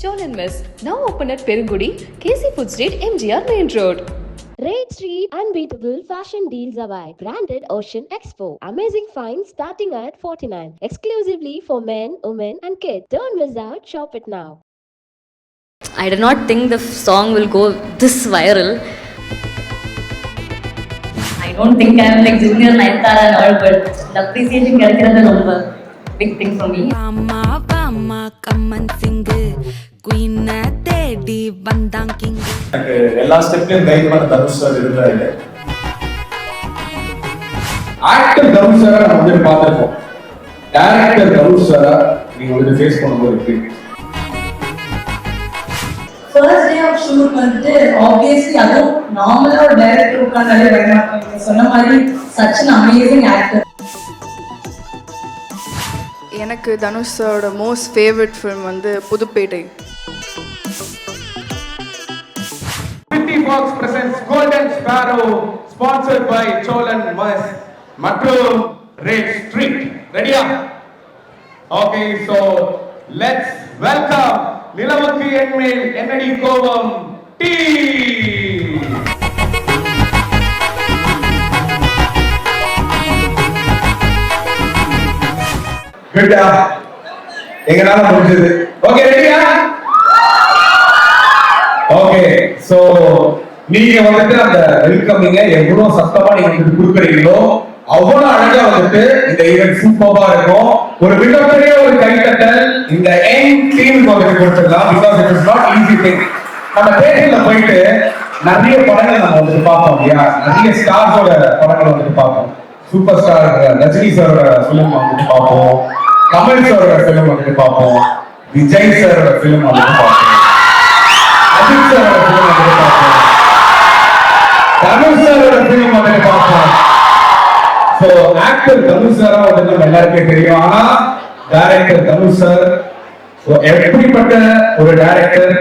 Cholan Mess, now open at Perungudi, KC Food Street, MGR Main Road. Raid Street Unbeatable Fashion Deals Away. Branded Ocean Expo. Amazing finds starting at 49. Exclusively for men, women, and kids. Don't miss out. Shop it now. I did not think the f- song will go this viral. I don't think I'm like junior Naitara and all, but the appreciation கிடைக்கிறது ரொம்ப big thing for me. வாமா வாமா கம்மன் சிங்கு குயினை தேடி வந்தான் king எனக்கு எல்லா ஸ்டெப்லயும் guide பண்ண தனுஷ் சார் இருந்தாரு. ஆக்டர் தனுஷ் சாரை நம்ம வந்துட்டு பார்த்துருக்கோம் டேரக்டர் தனுஷ் சாரா நீங்க வந்துட்டு ஃபேஸ் பண்ணும்போது எப்படி ஃபர்ஸ்ட் டே ஆஃப் ஷூட் வந்துட்டு ஆப்வியஸ்லி அதுவும் நார்மலா ஒரு டைரக்டர் உட்கார்ந்தாலே பயமாட்டாங்க சொன்ன மாதிரி சச் அன் அமேசிங் ஆக்டர் எனக்கு தனுஷ் சாரோட மோஸ்ட் ஃபேவரட் ஃபிலிம் வந்து Pudhupettai. Box presents golden sparrow sponsored by Solan மஸ் மற்றும் ரெட் ஸ்ட்ரீட் ரெடியா ஓகே சோ லெட்ஸ் வெல்கம் நிலவுக்கு என்மேல் என்னடி கோபம் டீ கிட்டா எங்களால முடிஞ்சது. ஓகே ரெடியா ஓகே சோ நீங்க வந்துட்டு அந்த வெல்கமிங்க எவ்வளவு சத்தமா நீங்க வந்துட்டு கொடுக்குறீங்களோ அவ்வளவு அழகா வந்துட்டு இந்த ஈவெண்ட் சூப்பரா இருக்கும். ஒரு மிகப்பெரிய ஒரு கைத்தட்டல் இந்த என் டீம் வந்துட்டு கொடுத்துடலாம் because it is not easy thing நம்ம தேட்டர்ல போயிட்டு நிறைய படங்கள் நம்ம வந்துட்டு பார்ப்போம் இல்லையா? நிறைய ஸ்டார்ஸோட படங்கள் வந்துட்டு பார்ப்போம். சூப்பர் ஸ்டார் ரஜினி சாரோட ஃபிலிம் வந்துட்டு பார்ப்போம். கமல் சாரோட ஃபிலிம் வந்துட்டு பார்ப்போம். விஜய் சாரோட ஃபிலிம் வந்துட்டு பார்ப்போம். அஜித் சார் தனுஷ் சாரோட பார்ப்போம். ஆக்டர் தனுஷ் சாரா வந்து நம்ம எல்லாருக்குமே தெரியும். ஆனா டைரக்டர் தனுஷ் சார் எப்படிப்பட்ட ஒரு டைரக்டர்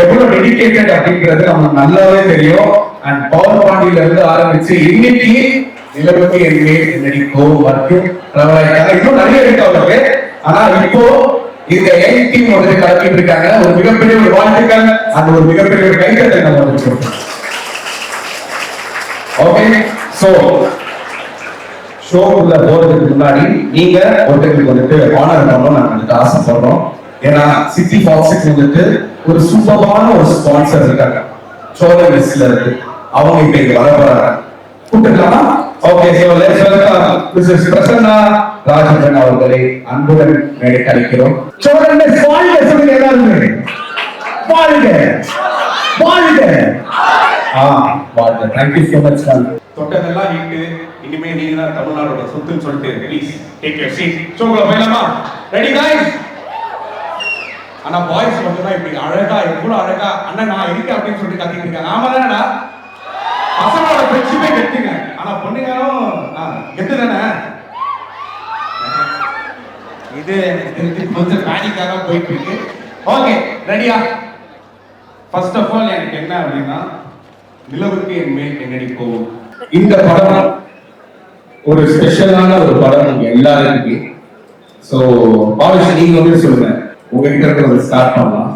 எவ்வளவு டெடிகேட்டட் அப்படிங்கிறது நமக்கு நல்லாவே தெரியும். அண்ட் பவர் பாண்டியில இருந்து ஆரம்பிச்சு இன்னைக்கு நிலவுக்கு எங்கே என்னடி இன்னும் நிறைய இருக்கு அவருக்கு. ஆனா இப்போ இந்த யங் டீம் வந்து கலக்கிட்டு இருக்காங்க. ஒரு மிகப்பெரிய ஒரு வாழ்த்துக்கள் அந்த ஒரு மிகப்பெரிய ஒரு கைத்தட்டை நம்ம வந்து ஓகே சோ ஷோக்குள்ள போறதுக்கு முன்னாடி நீங்க ஒருத்தருக்கு வந்துட்டு ஆனர் பண்ணணும் நாங்க வந்துட்டு ஆசைப்படுறோம். ஏன்னா சிட்டி பாக்ஸுக்கு வந்துட்டு ஒரு சூப்பரான ஒரு ஸ்பான்சர் இருக்காங்க. சோழ மெஸ்ல இருக்கு அவங்க இப்ப இங்க வர போறாங்க கூப்பிட்டுக்கலாமா? okay so let's welcome Mrs Prasanna Rajendran அவர்களை அன்புடன் மேடைக்கு அழைக்கிறோம் சோழ மெஸ் வாழ்க சொல்லுங்க எல்லாருமே வாழ்க வாழ்க ஆ வாழ்க தேங்க்யூ so much மேம் தொட்டதெல்லாம் நீட்டு இனிமே நீங்க தான் தமிழ்நாடோட சொத்துன்னு சொல்லிட்டு ப்ளீஸ் டேக் யூர் சீட் ஷோக்குள்ள போயிடலாமா ரெடி गाइस ஆனா பாய்ஸ் மட்டும் தான் இப்படி அழகா எவ்வளவு அழகா அண்ணன் நான் இருக்கேன் அப்படின்னு சொல்லிட்டு கத்திட்டு இருக்காங்க ஆமா தானடா பசங்களோட பெட்ஷீட்டே கெட்டுங்க ஆனா பொண்ணுங்களும் கெட்டு தானே இது எனக்கு தெரிஞ்சு கொஞ்சம் பேனிக்காக தான் போயிட்டு இருக்கு ஓகே ரெடியா? ஃபர்ஸ்ட் ஆஃப் ஆல் எனக்கு என்ன அப்படின்னா நிலவுக்கு என் மேல் என்னடி போவோம் இந்த படம் ஒரு ஸ்பெஷலான ஒரு படம் உங்க எல்லாருக்குமே. ஸோ பாலுஷ் நீங்க வந்து சொல்லுங்க. உங்ககிட்ட இருக்கிறத ஸ்டார்ட் பண்ணலாம்.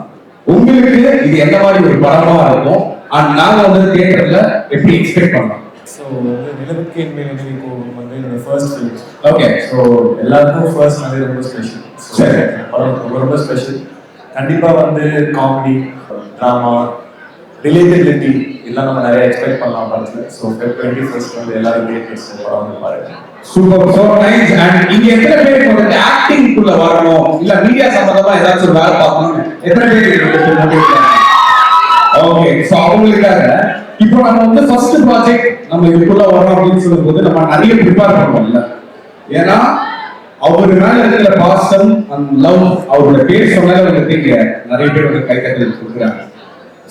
உங்களுக்கு இது எந்த மாதிரி ஒரு படமா இருக்கும்? அண்ட் நாங்க வந்து தியேட்டர்ல எப்படி எக்ஸ்பெக்ட் பண்ணலாம்? ஸோ வந்து நிலவுக்கு என் மேல் நினைவு கோபம் வந்து என்னோட ஃபர்ஸ்ட் ஃபிலிம் ஓகே ஸோ எல்லாருக்கும் ஃபர்ஸ்ட் வந்து ரொம்ப ஸ்பெஷல் சரி. படம் ரொம்ப ரொம்ப ஸ்பெஷல் கண்டிப்பாக வந்து காமெடி ட்ராமா ரிலேட்டபிலிட்டி எல்லாம் நம்ம நிறைய எக்ஸ்பெக்ட் பண்ணலாம் படத்தில். ஸோ டுவெண்ட்டி ஃபர்ஸ்ட் வந்து எல்லாரும் தியேட்டர்ஸ் படம் வந்து பாருங்க. சூப்பர் சோ நைஸ் அண்ட் இங்க எத்தனை பேருக்கு வந்து ஆக்டிங் குள்ள வரணும்? இல்ல மீடியா சம்பந்தமா ஏதாச்சும் வேலை பார்க்கணும் எத்தனை பேருக்கு ஓகே சோ அவங்களுக்காக. இப்போ நம்ம வந்து ஃபர்ஸ்ட் ப்ராஜெக்ட் நம்ம இதுக்குள்ள வரோம் அப்படின்னு சொல்லும்போது நம்ம நிறைய ப்ரிப்பேர் பண்ணோம்ல. ஏன்னா அவரு மேல இருக்கிற பாசம் அண்ட் லவ் அவரோட பேர் சொன்னாலே வந்து இங்க நிறைய பேர் வந்து கைத்தட்டல் கொடுக்குறாங்க.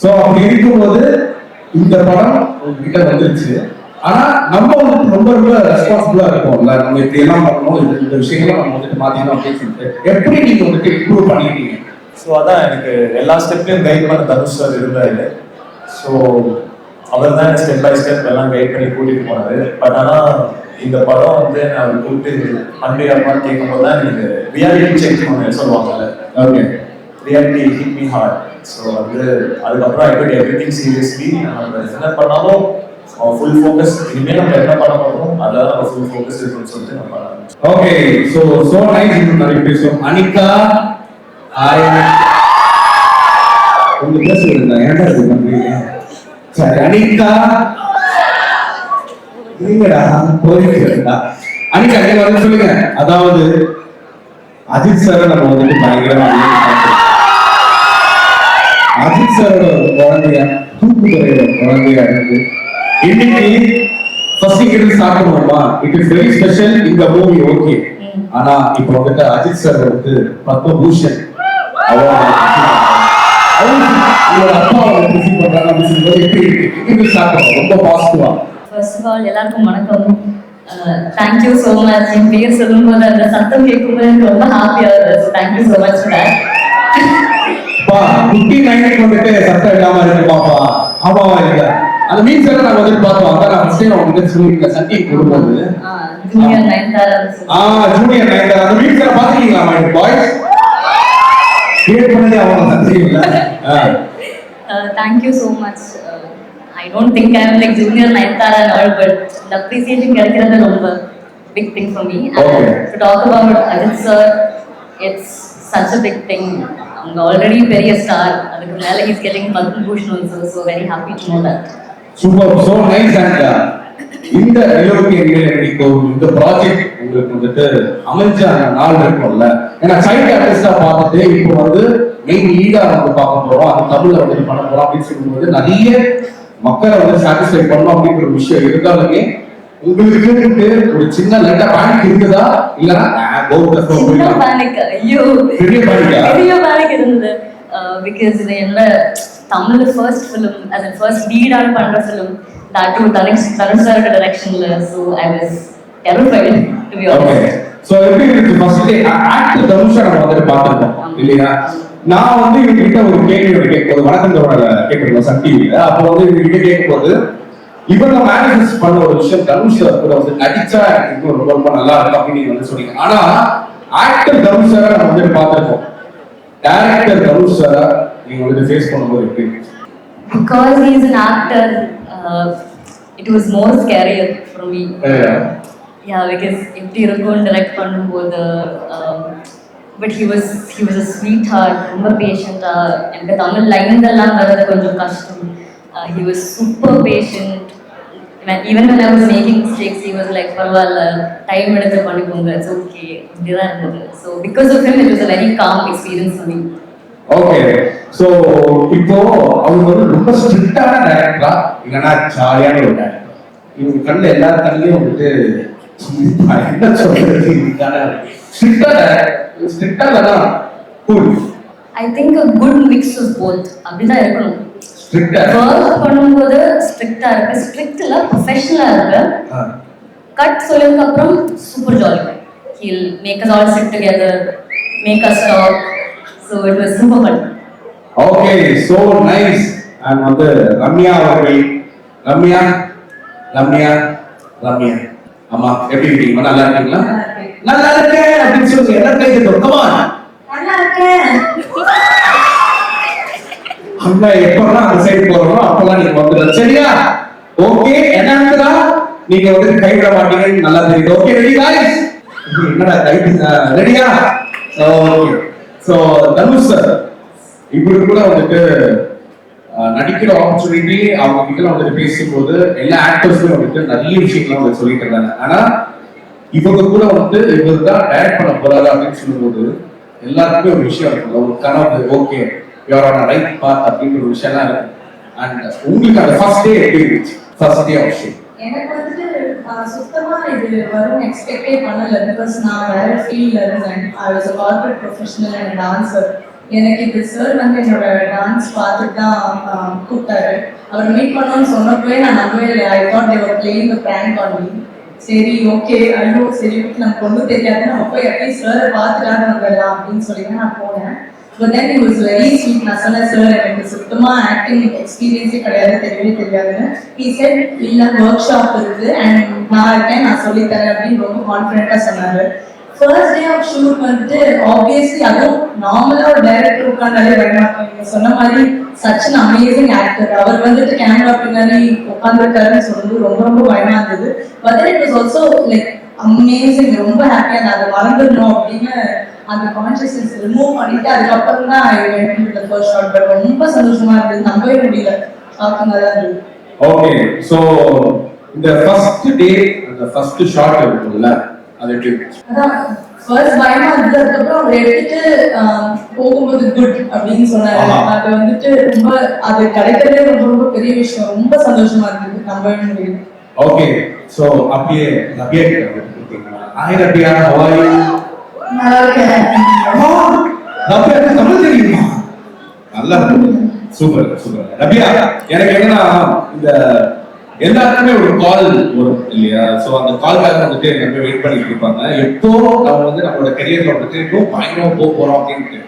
சோ அப்படி இருக்கும்போது இந்த படம் உங்ககிட்ட வந்துருச்சு. ஆனா நம்ம வந்து ரொம்ப ரொம்ப ரெஸ்பான்சிபிளா இருக்கோம்ல நம்ம இப்படி எல்லாம் பண்ணணும் இந்த இந்த விஷயங்களை நம்ம வந்துட்டு மாத்திக்கணும் அப்படின்னு சொல்லிட்டு. எப்படி நீங்க வந்துட்டு இம்ப்ரூவ் பண்ணிட்டீங்க ஸோ அதான் எனக்கு எல்லா ஸ்டெப்லையும் கைட் பண்ண தனுஷ் சார் இருந்தாரு. ஸோ அவர் தான் ஸ்டெப் பை ஸ்டெப் எல்லாம் கைட் பண்ணி கூட்டிட்டு போனாரு. பட் ஆனா இந்த படம் வந்து நான் கூப்பிட்டு பண்றியாப்பான்னு கேட்கும்போது தான் எனக்கு ரியாலிட்டி செக் பண்ண சொல்லுவாங்கல்ல. Okay reality hit me hard so வந்து அதுக்கப்புறம் I took everything seriously நம்ம என்ன பண்ணாலும் ஃபுல் ஃபோக்கஸ் இனிமேல் நம்ம என்ன பண்ண போகிறோம் அதில் தான் நம்ம ஃபுல் ஃபோக்கஸ் இருக்குன்னு சொல்லிட்டு நம்ம. ஓகே சோ சோ நைஸ் இன்னும் நிறைய பேசுவோம் அனிகா ஹாய் உங்க பேச விடுங்க ஏன்டா பண்றீங்க சரி அனிகா நீங்கடா போயிருக்கா அனிகா நீங்க வந்து சொல்லுங்க. அதாவது அஜித் சார் நம்ம வந்துட்டு பயங்கரமா. அஜித் சாரோட குழந்தையா தூக்குதுறையோட குழந்தையா இருக்கு இன்னைக்கு ஃபர்ஸ்ட் ஸ்டார்ட் பண்ணுவோமா இட் இஸ் வெரி ஸ்பெஷல் இந்த மூவி ஓகே ஆனா இப்போ வந்துட்டு அஜித் சார் வந்து பத்மபூஷன் உங்களோட அப்பா வந்து ரிசீவ் பண்றாங்க அப்படின்னு சொல்லும்போது எப்படி ஸ்டார்ட் ரொம்ப பாசிட்டிவா ஃபர்ஸ்ட் ஆஃப் ஆல் எல்லாருக்கும் வணக்கம் தேங்க்யூ ஸோ மச் என் பேர் சொல்லும்போது அந்த சத்தம் கேட்கும்போது எனக்கு ரொம்ப ஹாப்பியாக இருந்தது. தேங்க்யூ ஸோ மச் பா குட்டி நைனுக்கு வந்துட்டு சத்தம் இல்லாம இருக்கு பாப்பா. ஆமாவா இல்ல. அந்த மீன்ஸ் எல்லாம் நாங்க வந்துட்டு பார்த்தோம். அதான் நான் ஃபர்ஸ்ட் டைம் உங்களுக்கு சொல்லிருக்கேன் சட்டி கொடுக்கும்போது ஜூனியர் நைன்தாரா ஆ ஜூனியர் நைன்த் அந்த மீன்ஸ் எல்லாம் பாத்துக்கீங்களா பாய்ஸ் கிரியேட் பண்ணதே அவங்க தான் தெரியும்ல. Thank you so much I don't think I like junior Nayanthara all but இந்த அப்ரிசியேஷன் கிடைக்கிறது ரொம்ப big thing for me. To talk about Ajith sir it's such a big thing அவங்க ஆல்ரெடி பெரிய star அதுக்கு மேலே is getting Padma Bhushan also so very happy to know that super so nice and இந்த நிலவுக்கு நடிக்கும் இந்த project உங்களுக்கு வந்துட்டு அமைஞ்ச நாள் இருக்கும்ல. ஏன்னா சைல்ட் ஆர்டிஸ்டா பார்த்துட்டு இப்போ வந்து மெயின் லீடா வந்து பார்க்க போறோம். அது தமிழ்ல வந்து பண்ண போறோம் அப்படின்னு சொல்லும்போது நிறைய மக்களை வந்து சாட்டிஸ்ஃபை பண்ணணும் அப்படிங்கிற ஒரு விஷயம் இருந்தாலுமே உங்களுக்கு ஒரு சின்ன லைட்டா பேனிக் இருக்குதா? இல்லைன்னா கோபுர சின்ன பேனிக் ஐயோ. பெரிய ஆ? பெரிய பேனிக் இருந்தது. பிகாஸ் இது என்ன Tamil first film a first லீடான பண்ற ஃபிலிம் that தனுஷ் தனுஷ் சாரோட டைரக்ஷன்ல so I was terrified to be honest. So எப்படி இருக்கு ஃபர்ஸ்ட் ஆக்டர் தனுஷா நம்ம வந்துட்டு பார்த்திருக்கோம் இல்லையா? நான் வந்து இவங்க கிட்ட ஒரு கேள்வி கேட்கும்போது வணக்கம் தோழர கேட்குறோம் சன் டிவில அப்போ வந்து இவங்க கிட்ட கேட்கும்போது இவங்க மேனிஃபெஸ்ட் பண்ண ஒரு விஷயம் தனுஷ் கூட வந்து நடிச்சா எனக்கு இன்னும் ரொம்ப ரொம்ப நல்லா இருக்கும் அப்படின்னு நீங்க வந்து சொன்னீங்க. ஆனா ஆக்டர் தனுஷ் சாரை நம்ம வந்துட்டு பார்த்திருக்கோம். டேரக்டர் தனுஷ் சாரை நீங்க வந்து ஃபேஸ் பண்ணும்போது எப்படி இருக்கு? because he is uh, was more scarier for me ah yeah because எப்படி இருக்கும் direct பண்ணும்போது but he was he was a sweetheart ரொம்ப பேஷண்டா எனக்கு தமிழ் லைன்ஸ் எல்லாம் வர்றது கொஞ்சம் கஷ்டம் Uh, he was super patient When- even when I was making mistakes he was like பரவாயில்ல டைம் எடுத்து பண்ணிக்கோங்க இட்ஸ் ஓகே இப்படிதான் இருந்தது so because of him it was a very calm experience for me okay so இப்போ அவங்க வந்து ரொம்ப ஸ்ட்ரிக்டான டைரக்டரா இல்லைன்னா ஜாலியான ஒரு டைரக்டர் இவங்க கண்ணுல எல்லா கண்ணிலையும் வந்துட்டு என்ன சொல்றது? ஸ்ட்ரிக்டா ஸ்ட்ரிக்டா தான் cool I think a good mix of both அப்படிதான் இருக்கணும். ஸ்ட்ரிக்டா ஒர்க் பண்ணும்போது ஸ்ட்ரிக்டா இருக்கு. ஸ்ட்ரிக்ட்ல ப்ரொஃபஷனலா இருக்கு. கட் சொல்லதுக்கு அப்புறம் super jolly he'll make us all sit together make us talk so it was ரொம்ப fun okay so nice and வந்து ரம்யா அவர்கள் ரம்யா ரம்யா ரம்யா. ஆமா எப்படி இருக்கீங்க? நல்லா இருக்கீங்களா? நல்லா இருக்கேன் அப்படின்னு சொல்லி என்ன கை தொக்கமா நல்லா இருக்கேன். அண்ணா எப்பெல்லாம் அந்த சைடு போறோமோ அப்பெல்லாம் நீங்க வந்துடும் சரியா? ஓகே என்னன்றா நீங்க வந்து கைவிட மாட்டீங்க. நல்லா தெரியுது. ஓகே ரெடி காய்ஸ் என்னடா கைவிட ரெடியா ஓகே ஸோ தனுஷ் சார் இப்படி கூட வந்துட்டு நடிக்கிற ஆப்பர்ச்சுனிட்டி அவங்க கிட்ட வந்துட்டு பேசும்போது எல்லா ஆக்டர்ஸுமே வந்துட்டு நிறைய விஷயங்கள்லாம் வந்து சொல்லிட்டு இருந்தாங்க. ஆனா இவங்க கூட வந்து இவர் தான் டைரக்ட் பண்ண போறாரு அப்படின்னு சொல்லும்போது எல்லாருக்குமே ஒரு விஷயம் இருக்குல்ல ஒரு கனவு ஓகே யூஆர் ரைட் பாத் அப்படின்ற ஒரு விஷயம்லாம் இருக்கு. அண்ட் உங்களுக்கு அந்த ஃபர்ஸ்ட் டே எப்படி இருந்துச்சு? ஃபர்ஸ்ட் டே ஆஃப் ஷூட் எனக்கு வந்துட்டு சுத்தமா இது வரும் எக்ஸ்பெக்டே பண்ணல. பிகாஸ் நான் வேற ஃபீல்ட்ல இருந்தேன். I was a corporate professional and dancer எனக்கு இது சார் வந்து என்னோட டான்ஸ் பார்த்துட்டு தான் கூப்பிட்டாரு. அவர் மீட் பண்ணணும்னு சொன்னப்பவே நான் நம்பவே இல்லை. I thought they were playing the prank on me சரி ஓகே ஐயோ சரி நமக்கு ஒன்றும் தெரியாது. நம்ம போய் அட்லீஸ்ட் சார் பார்த்துக்காது வந்துடலாம் அப்படின்னு சொல்லி நான் போனேன். But then it was very sweet நான் சொன்னேன் சார் எனக்கு சுத்தமா ஆக்டிங் எக்ஸ்பீரியன்ஸே கிடையாது. தெரியவே தெரியாதுன்னு he செட் இல்ல ஒர்க் ஷாப் இருக்கு. அண்ட் நான் இருக்கேன். நான் சொல்லித் தரேன் அப்படின்னு ரொம்ப கான்ஃபிடென்ட்டா சொன்னாரு. ஃபர்ஸ்ட் டே ஆஃப் ஷூட் வந்துட்டு ஆப்வியஸ்லி அதுவும் நார்மலா ஒரு டைரக்டர் உட்காந்தாலே பயமாட்டோம் நீங்க சொன்ன மாதிரி சச்சின் அமேசிங் ஆக்டர் அவர் வந்துட்டு கேமரா பின்னாடி உட்காந்துருக்காருன்னு சொல்லும்போது ரொம்ப ரொம்ப பயமா இருந்தது. But it was also like amazing ரொம்ப ஹாப்பியா நான் அதை மறந்துடணும். அப்படின்னு அந்த கான்சியஸ்னஸ் ரிமூவ் பண்ணிட்டு அதுக்கப்புறம் தான் ஃபர்ஸ்ட் ஷாட் பட் ரொம்ப சந்தோஷமா இருந்தது. நம்பவே முடியல. இருந்தது ஓகே சோ இந்த ஃபர்ஸ்ட் டே அந்த ஃபர்ஸ்ட் ஷாட் இருக்கும்ல அது? அதான் ஃபர்ஸ்ட் பயமா இருந்தது அதுக்கப்புறம் அவர் எடுத்துட்டு போகும்போது குட் அப்படின்னு சொன்னாரு. அது வந்துட்டு ரொம்ப அது கிடைக்கிறதே ரொம்ப ரொம்ப பெரிய விஷயம். ரொம்ப சந்தோஷமா இருந்தது. நம்பவே முடியல. ஓகே சோ அப்படியே ரபியா கிட்ட ரபியா how are இருக்கேன் ரபியா தமிழ் தெரியுமா? நல்லா சூப்பர் சூப்பர். ரபியா எனக்கு என்னன்னா இந்த எல்லாருக்குமே ஒரு கால் வரும் இல்லையா? ஸோ அந்த கால்காக வந்துட்டு எல்லாருமே வெயிட் பண்ணிட்டு இருப்பாங்க. எப்போ நம்ம வந்து நம்மளோட கரியர்ல வந்துட்டு இன்னும் பயணம் போக போறோம் அப்படின்ட்டு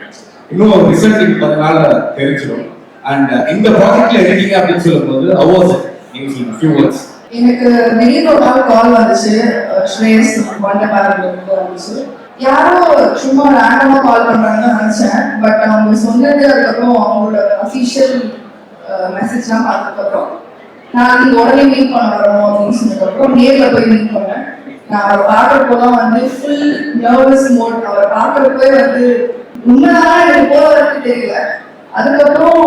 இன்னும் ஒரு ரிசல்ட் கொஞ்ச நாள்ல தெரிஞ்சிடும். அண்ட் uh, இந்த ப்ராஜெக்ட்ல இருக்கீங்க அப்படின்னு சொல்லும்போது அவார்ஸ் நீங்க சொல்லுங்க ஃபியூ வேர்ட்ஸ் எனக்கு திடீர்னு ஒரு நாள் கால் வந்துச்சு. ஸ்ரேயஸ் வண்ட வந்துச்சு. யாரோ சும்மா ரேண்டமா கால் பண்றாங்கன்னு நினைச்சேன். பட் அவங்க சொன்னது அதுக்கப்புறம் அவங்களோட அஃபிஷியல் மெசேஜ்லாம் பார்த்ததுக்கப்புறம் நான் நீங்க உடனே மீட் பண்ண வரணும் அப்படின்னு சொன்னதுக்கப்புறம் நேர்ல போய் மீட் பண்ணேன். நான் அவரை பார்க்குறப்போலாம் வந்து ஃபுல் நர்வஸ் மோட் அவரை பார்க்கறப்பே வந்து உண்மைதான் எனக்கு போற வரைக்கும் தெரியல. அதுக்கப்புறம்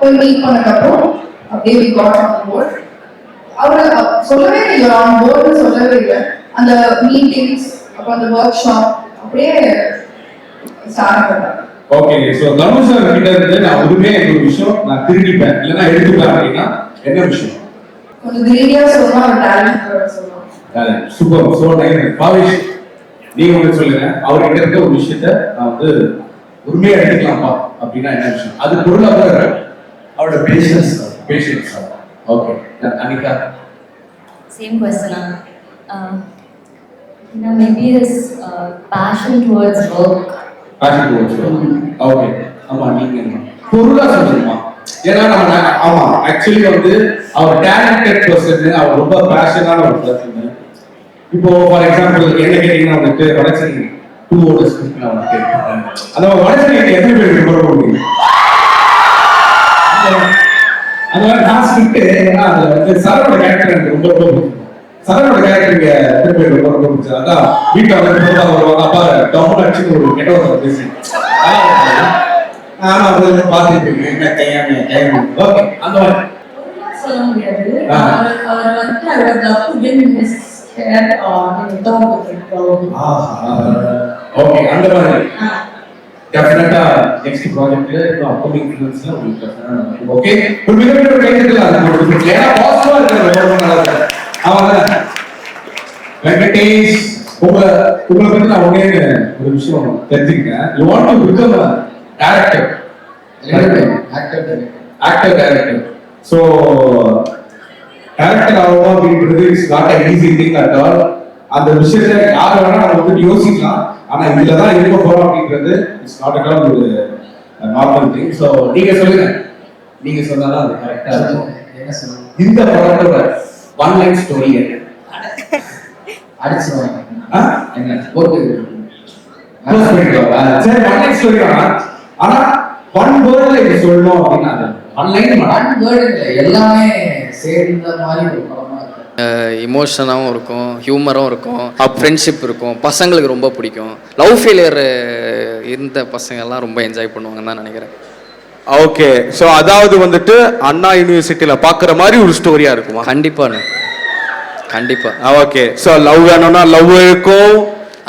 போய் மீட் பண்ணதுக்கப்புறம் அப்படியே வி காட் ஆன் போர்ட் அவரு சொல்லவே இல்லை ஆன் போர்டு சொல்லவே இல்லை. அந்த மீட்டிங்ஸ் அப்புறம் அந்த ஒர்க் ஷாப் அப்படியே ஓகே சோ தனுஷ் சார் கிட்ட இருந்து நான் ஒருமே ஒரு விஷயம் நான் திருடிப்பேன். இல்லைன்னா எடுத்துப்பேன் அப்படின்னா என்ன விஷயம்? கொஞ்சம் கிரீடியா சொன்னா ஒரு டேலண்ட் சொல்லலாம் சூப்பர் சோ நைஸ் பாவேஷ் நீங்க ஒண்ணு சொல்லுங்க. அவர்கிட்ட இருக்க ஒரு விஷயத்த நான் வந்து உண்மையா எடுத்துக்கலாம்ப்பா அப்படின்னா என்ன விஷயம்? அது பொருளாதார அவரோட passion passion okay Anika Same question. You know, maybe his uh, passion towards work. Passion towards okay ஆமா நீங்க என்ன? பொருளா சொல்லுமா? ஏன்னா நம்ம ஆமா ஆக்சுவலி வந்து அவர் டேலண்டட் பர்சன் அவர் ரொம்ப பேஷனான ஒரு பர்சன் இப்போ ஃபார் எக்ஸாம்பிள் என்ன கேட்டீங்கன்னா வந்துட்டு வடச்சேரி டூ ஓட ஸ்கிரிப்ட் நான் வந்து அந்த வடச்சேரி எத்தனை பேர் ரெக்கார்ட் பண்ணுவீங்க அந்த மாதிரி நான் ஸ்கிரிப்ட் ஏன்னா அதுல வந்து சரோட கேரக்டர் எனக்கு ரொம்ப ரொம்ப பிடிக்கும். சரவணோட கேரக்டர் இங்க பேர் ரொம்ப ரொம்ப பிடிச்சது அதான் வீட்டுல வந்து பொதுவா வருவாங்க. அப்பா டவுன் அடிச்சு ஒரு ஒரு பேசி ஆமா அது இருக்கேன். என்ன கையாம கையாம. ஓகே அந்த மாதிரி. சொல்ல முடியாது. அவர். ஓகே அந்த மாதிரி. டெஃபினட்டா நெக்ஸ்ட் ப்ராஜெக்ட்ல இன்னும் அப்கமிங் ஃபிலிம்ஸ்ல உங்களுக்கு டெஃபினட்டா ஓகே ஒரு மிகப்பெரிய ஒரு கைத்தட்டல் அது கொடுத்துருக்கு ஏன்னா பாசிட்டிவா இருக்கிறது ரொம்ப நல்லா இருக்கு ஆமாங்க வெங்கடேஷ் உங்களை உங்களை பத்தி நான் ஒண்ணே ஒரு விஷயம் தெரிஞ்சுக்கிறேன் you want to become a director actor director so director ஆகணும் அப்படின்றது it's not a easy thing at all அந்த விஷயத்த யார் வேணா நம்ம வந்து யோசிக்கலாம். ஆனா இதுல தான் இருக்க போறோம் அப்படின்றது இட்ஸ் நாட் அட் ஆல் ஒரு நார்மல் திங் ஸோ நீங்க சொல்லுங்க. நீங்க சொன்னாதான் அது கரெக்டா இருக்கும். இந்த படத்தோட ஒன் லைன் ஸ்டோரி ஆ? என்ன? பண்ணிடுவா? சரி ஒன் லைன் ஸ்டோரி ஆனா ஒன் வேர்ட்ல இது சொல்லணும் அப்படின்னா ஒன் லைன் ஒன் வேர்டு எல்லாமே சேர்ந்த மாதிரி ஒரு படமா இருக்கு இமோஷனாகவும் இருக்கும் ஹியூமரும் இருக்கும் ஃப்ரெண்ட்ஷிப் இருக்கும். பசங்களுக்கு ரொம்ப பிடிக்கும். லவ் ஃபெயிலியர் இருந்த பசங்கள்லாம் ரொம்ப என்ஜாய் பண்ணுவாங்கன்னு தான் நினைக்கிறேன். ஓகே சோ அதாவது வந்துட்டு அண்ணா யூனிவர்சிட்டியில பாக்குற மாதிரி ஒரு ஸ்டோரியா இருக்குமா? கண்டிப்பாண்ணே கண்டிப்பா. ஓகே சோ லவ் வேணும்னா லவ் இருக்கும்.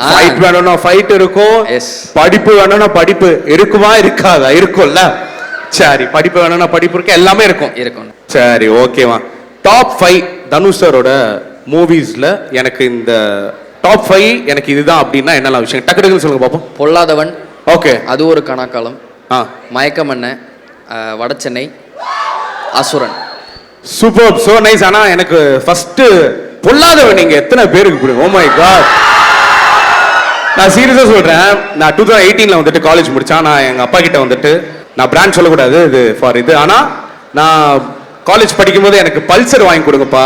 ஃபைட் வேணும்னா ஃபைட் இருக்கும். எஸ் படிப்பு வேணும்னா படிப்பு. இருக்குமா இருக்காதா? இருக்கும்ல. சரி படிப்பு வேணும்னா படிப்பு இருக்கு. எல்லாமே இருக்கும். இருக்கும் சரி ஓகேவா டாப் ஃபைவ் தனுஷ் சாரோட மூவிஸ்ல எனக்கு இந்த டாப் ஃபைவ் எனக்கு இதுதான் அப்படின்னா என்னெல்லாம் விஷயம் டக்கு டக்குன்னு சொல்லுங்க பாப்போம். பொல்லாதவன். ஓகே அது ஒரு கணக்காலம் ஆ. மயக்கமண்ண வடச்சென்னை அசுரன். சூப்பர் சோ நைஸ் ஆனா எனக்கு ஃபர்ஸ்ட் பொல்லாதவன் நீங்க எத்தனை பேருக்கு பிடிக்கும் ஓ மை காட் நான் சீரியஸா சொல்றேன். நான் டூ தௌசண்ட் எயிட்டீன்ல வந்துட்டு காலேஜ் முடிச்சேன். நான் எங்க அப்பா கிட்ட வந்துட்டு நான் பிராண்ட் சொல்லக்கூடாது இது ஃபார் இது. ஆனா நான் காலேஜ் படிக்கும்போது எனக்கு பல்சர் வாங்கி கொடுங்கப்பா.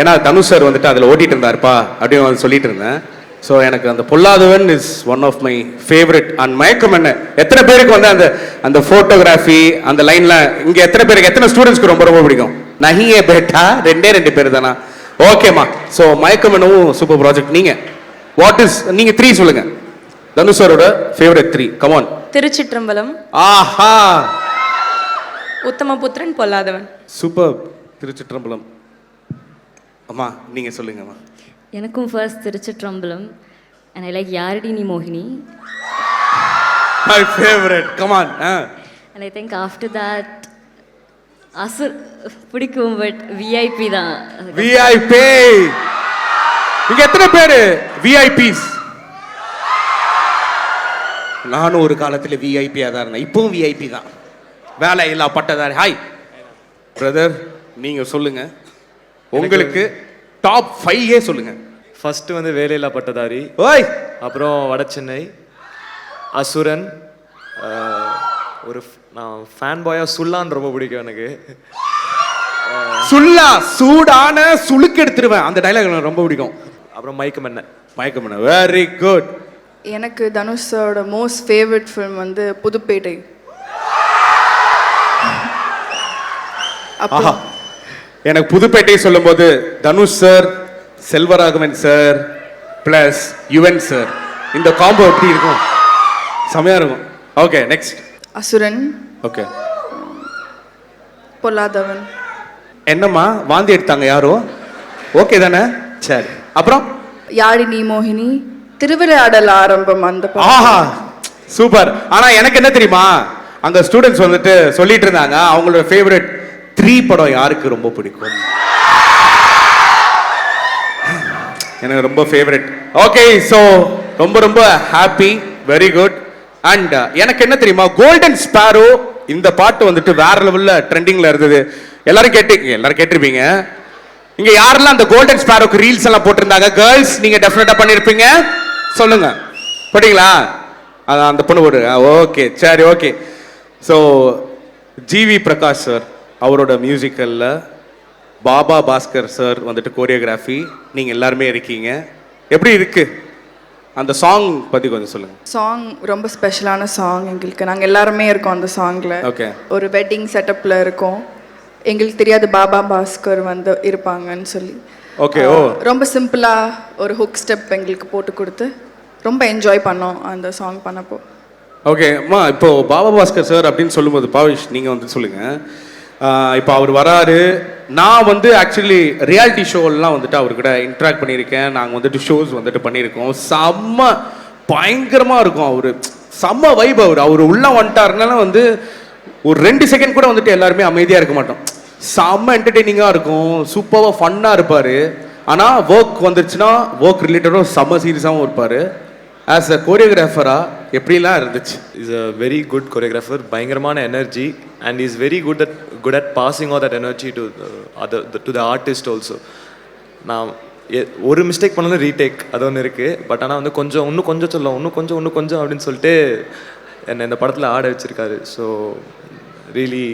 ஏன்னா தனுஷ் சார் வந்துட்டு அதில் ஓட்டிட்டு இருந்தாருப்பா அப்படின்னு சொல்லிட்டு இருந்தேன். ஸோ எனக்கு அந்த Polladhavan is one of my favourite and Mayakkam Enna? எத்தனை பேருக்கு வந்து அந்த அந்த ஃபோட்டோகிராஃபி அந்த லைன்ல இங்க எத்தனை பேருக்கு எத்தனை ஸ்டூடெண்ட்ஸ்க்கு ரொம்ப ரொம்ப பிடிக்கும்? நஹியே பேட்டா ரெண்டே ரெண்டு பேர் தானா? ஓகேம்மா ஸோ மயக்கம் என்னவும் சூப்பர் ப்ராஜெக்ட் நீங்க வாட் இஸ் நீங்க த்ரீ சொல்லுங்க. தனுஷ் சாரோட favourite three come on Thiruchitrambalam. Aha. Uthamaputhiran Polladhavan. Super Thiruchitrambalam. அம்மா நீங்க சொல்லுங்கம்மா. எனக்கும் first Thiruchitrambalam and I like Yaaradi Nee மோகினி? My favourite come on and I think after that Asur பிடிக்கும் பட் விஐபி தான். விஐபி இங்க எத்தனை பேரு? விஐபிஸ் நானும் ஒரு காலத்துல விஐபியா தான் இருந்தேன். இப்பவும் விஐபி தான். வேலை இல்லா பட்டதாரி. ஹாய் பிரதர் நீங்க சொல்லுங்க. உங்களுக்கு டாப் ஃபைவ் சொல்லுங்க. ஃபர்ஸ்ட் வந்து வேலையில்லா பட்டதாரி ஓய்! அப்புறம் வடசென்னை அசுரன். ஒரு நான் ஃபேன் பாயா சுல்லான்னு ரொம்ப பிடிக்கும் எனக்கு. சுல்லா சூடான சுளுக்கு எடுத்துருவேன். அந்த டைலாக் எனக்கு ரொம்ப பிடிக்கும். அப்புறம் மயக்கம் என்ன மயக்கம் வெரி குட் எனக்கு தனுஷ் சாரோட மோஸ்ட் ஃபேவரட் ஃபிலிம் வந்து புதுப்பேட்டை. ஆஹா. எனக்கு புதுப்பேட்டை சொல்லும்போது Dhanush sir Selvaraghavan sir plus Yuvan sir இந்த காம்போ எப்படி இருக்கும்? செமையா இருக்கும். Okay next Asuran. Okay Polladhavan. என்னம்மா? வாந்தி எடுத்தாங்க யாரோ? ஓகே தானே? சரி. அப்புறம்? யாழி நீ மோகினி? திருவிளையாடல் ஆரம்பம் அந்த. ஆஹா! சூப்பர். ஆனா எனக்கு என்ன தெரியுமா? அங்க ஸ்டூடெண்ட்ஸ் வந்துட்டு சொல்லிட்டு இருந்தாங்க. அவங்களோட ஃபேவரட் த்ரீ படம் யாருக்கு ரொம்ப பிடிக்கும்? எனக்கு ரொம்ப ஃபேவரட் ஓகே ஸோ ரொம்ப ரொம்ப ஹாப்பி வெரி குட் அண்ட் எனக்கு என்ன தெரியுமா? கோல்டன் ஸ்பேரோ இந்த பாட்டு வந்துட்டு வேற லெவலில் ட்ரெண்டிங்கில் இருந்தது. எல்லாரும் கேட்டு எல்லாரும் கேட்டிருப்பீங்க. இங்கே யாரெல்லாம் அந்த கோல்டன் ஸ்பேரோக்கு ரீல்ஸ் எல்லாம் போட்டிருந்தாங்க? கேர்ள்ஸ் நீங்கள் டெஃபினட்டாக பண்ணியிருப்பீங்க சொல்லுங்க. போட்டிங்களா அதான் அந்த பொண்ணு போட்டு ஓகே சரி okay so GV Prakash sir அவரோட மியூசிக்கல்ல பாபா பாஸ்கர் சார் வந்துட்டு கோரியோகிராஃபி நீங்க எல்லாருமே இருக்கீங்க. எப்படி இருக்கு? அந்த சாங் பத்தி கொஞ்சம் சொல்லுங்க. சாங் ரொம்ப ஸ்பெஷலான சாங் எங்களுக்கு. நாங்கள் எல்லாருமே இருக்கோம் அந்த சாங்கில் ஓகே ஒரு வெட்டிங் செட்டப்பில் இருக்கோம். எங்களுக்கு தெரியாது பாபா பாஸ்கர் வந்து இருப்பாங்கன்னு சொல்லி. Okay oh. ரொம்ப சிம்பிளாக ஒரு ஹுக் ஸ்டெப் எங்களுக்கு போட்டு கொடுத்து ரொம்ப என்ஜாய் பண்ணோம் அந்த சாங் பண்ணப்போ. ஓகே அம்மா இப்போ பாபா பாஸ்கர் சார் அப்படின்னு சொல்லும்போது பாவிஷ் நீங்க வந்து சொல்லுங்க. ஆஹ் இப்போ அவர் வராரு. நான் வந்து ஆக்சுவலி ரியாலிட்டி ஷோலாம் வந்துட்டு அவர்கிட்ட இன்ட்ராக்ட் பண்ணியிருக்கேன். நாங்கள் வந்துட்டு ஷோஸ் வந்துட்டு பண்ணியிருக்கோம். செம்ம பயங்கரமாக இருக்கும் அவர். செம்ம வைப் அவர். அவர் உள்ள வந்துட்டாருனால வந்து ஒரு ரெண்டு செகண்ட் கூட வந்துட்டு எல்லாருமே அமைதியாக இருக்க மாட்டோம். செம்ம என்டர்டெய்னிங்காக இருக்கும். சூப்பராக ஃபன்னாக இருப்பார். ஆனால் ஒர்க் வந்துருச்சுன்னா ஒர்க் ரிலேட்டடும் செம்ம சீரியஸாகவும் இருப்பார். ஆஸ் அ கோரியோகிராஃபராக எப்படிலாம் இருந்துச்சு? Is a very good choreographer பயங்கரமான energy and is very good at good at passing all that energy to other to the artist also நான் ஒரு மிஸ்டேக் பண்ணாலும் ரீடேக் அது ஒன்று இருக்குது பட் ஆனால் வந்து கொஞ்சம் இன்னும் கொஞ்சம் சொல்லும் இன்னும் கொஞ்சம் இன்னும் கொஞ்சம் அப்படின்னு சொல்லிட்டு என்னை இந்த படத்தில் ஆட வச்சிருக்காரு. ஸோ ரியலி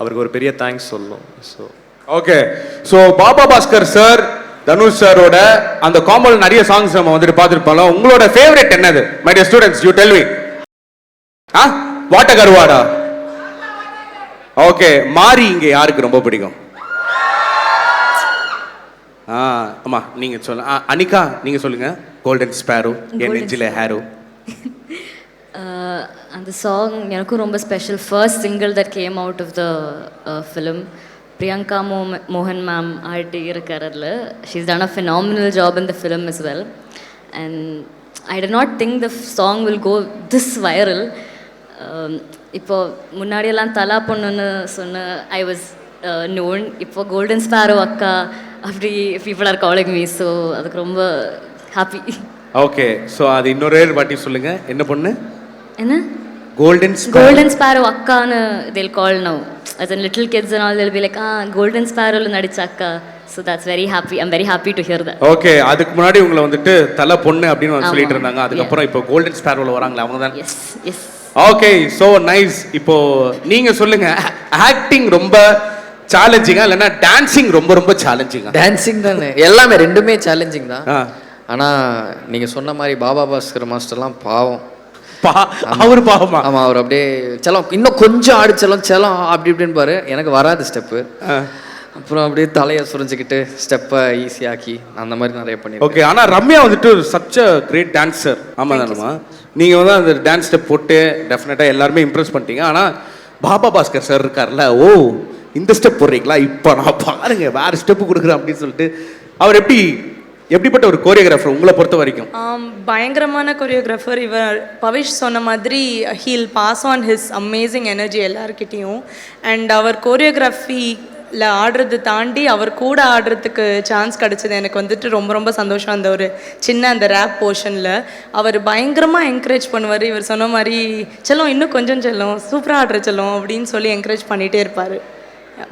அவருக்கு ஒரு பெரிய தேங்க்ஸ் சொல்லணும். So okay so Baba Bhaskar sir Dhanush சாரோட அந்த காம்போல நிறைய சாங்ஸ் நம்ம வந்துட்டு பார்த்துருப்போம் உங்களோட ஃபேவரட் என்னது? My dear students you tell me ஆ? வாட்ட கருவாடா ஓகே மாரி இங்க யாருக்கு ரொம்ப பிடிக்கும்? ஆ ஆமா நீங்க சொல்ல அனிகா நீங்க சொல்லுங்க. கோல்டன் ஸ்பேரோ என் நெஞ்சில ஹேரோ அந்த சாங் எனக்கும் ரொம்ப special first single that came out of the film Priyanka மோ மோகன் மேம் ஆடிட்டு இருக்கார் அதில் she's done a phenomenal job in the film is well and I did not think the song will go this viral இப்போ முன்னாடியெல்லாம் தலா பொண்ணுன்னு சொன்ன ஐ வாஸ் நோன் இப்போ கோல்டன் ஸ்பேரோ அக்கா அப்படி people are calling me so அதுக்கு ரொம்ப ஹாப்பி ஓகே ஸோ அது இன்னொரு வாட்டி சொல்லுங்க. என்ன பொண்ணு? என்ன? கோல்டன் கோல்டன் ஸ்பேரோ அக்கான்னு they'll call now. As in little kids and all they'll be like ah golden ஸ்பேரோல நடிச்ச அக்கா. So that's very happy. I'm very happy to hear that. Okay அதுக்கு முன்னாடி உங்களை வந்துட்டு தலை பொண்ணு ஆமா. சொல்லிட்டு இருந்தாங்க. அதுக்கப்புறம் இப்போ கோல்டன் ஸ்பேரோல வராங்களே அவங்க தான். Yes yes okay so nice இப்போ நீங்க சொல்லுங்க ஆக்டிங் ரொம்ப சேலஞ்சிங்கா இல்லைன்னா டான்சிங் ரொம்ப ரொம்ப சேலஞ்சிங்கா டான்சிங் தானே. எல்லாமே ரெண்டுமே சேலஞ்சிங் தான். ஆனால் நீங்கள் சொன்ன மாதிரி பாபா பாஸ்கர் மாஸ்டர்லாம் பாவம். அவர் பாவமா? ஆமாம் அவர் அப்படியே செல்லம் இன்னும் கொஞ்சம் ஆடு செல்லம் செல்லம் அப்படி இப்படின்னு பாரு. எனக்கு வராது ஸ்டெப்பு அப்புறம் அப்படியே தலையை சுரிஞ்சுக்கிட்டு ஸ்டெப்பை ஈஸியாக்கி அந்த மாதிரி நிறைய பண்ணியிருக்கேன். ஓகே ஆனா ரம்யா வந்துட்டு சச் அ கிரேட் டான்சர் ஆமா தானம்மா? நீங்க வந்து அந்த டான்ஸ் ஸ்டெப் போட்டு டெஃபினட்டா எல்லாருமே இம்ப்ரெஸ் பண்ணிட்டீங்க. ஆனா பாபா பாஸ்கர் சார் இருக்கார்ல ஓ இந்த ஸ்டெப் போடுறீங்களா? இப்போ நான் பாருங்க வேற ஸ்டெப் கொடுக்குறேன் அப்படின்னு சொல்லிட்டு அவர் எப்படி எப்படிப்பட்ட ஒரு கோரியோகிராஃபர் உங்களை பொறுத்த வரைக்கும்? பயங்கரமான கொரியோகிராஃபர் இவர் பவிஷ் சொன்ன மாதிரி he'll pass on his amazing energy எல்லாருக்கிட்டேயும் and அவர் கோரியோகிராஃபியில் ஆடுறது தாண்டி அவர் கூட ஆடுறதுக்கு சான்ஸ் கிடச்சது எனக்கு வந்துட்டு ரொம்ப ரொம்ப சந்தோஷம். அந்த ஒரு சின்ன அந்த ரேப் போர்ஷனில் அவர் பயங்கரமாக என்கரேஜ் பண்ணுவார். இவர் சொன்ன மாதிரி செல்லம் இன்னும் கொஞ்சம் செல்லம். சூப்பராக ஆடுற செல்லம். அப்படின்னு சொல்லி என்கரேஜ் பண்ணிகிட்டே இருப்பார்.